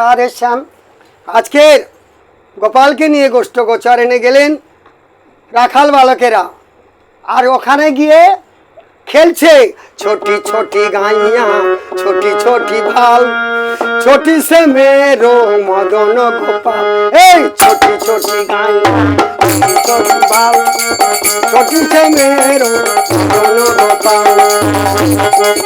রাধে শ্যাম আজকের গোপালকে নিয়ে গোষ্ঠ গোচর এনে গেলেন রাখাল বালকেরা। আর ওখানে গিয়ে খেলছে, ছোটি ছোটি গাইয়া, ছোটি ছোটি ভালো ছোটি সে মেরো মদন গোপাল। এই ছোটি ছোটি গাইয়া, ছোটি ছোটি ভালো ছোটি সে মেরো মদন গোপাল।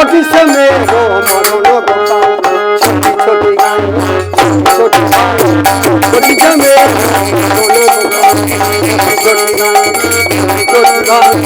ছোটি সে মেরো মদন গোপাল ছোটি ছোটি গাইয়া ছোটি ভালো ছোটি সে মেরো মদন গোপাল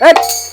ছোটি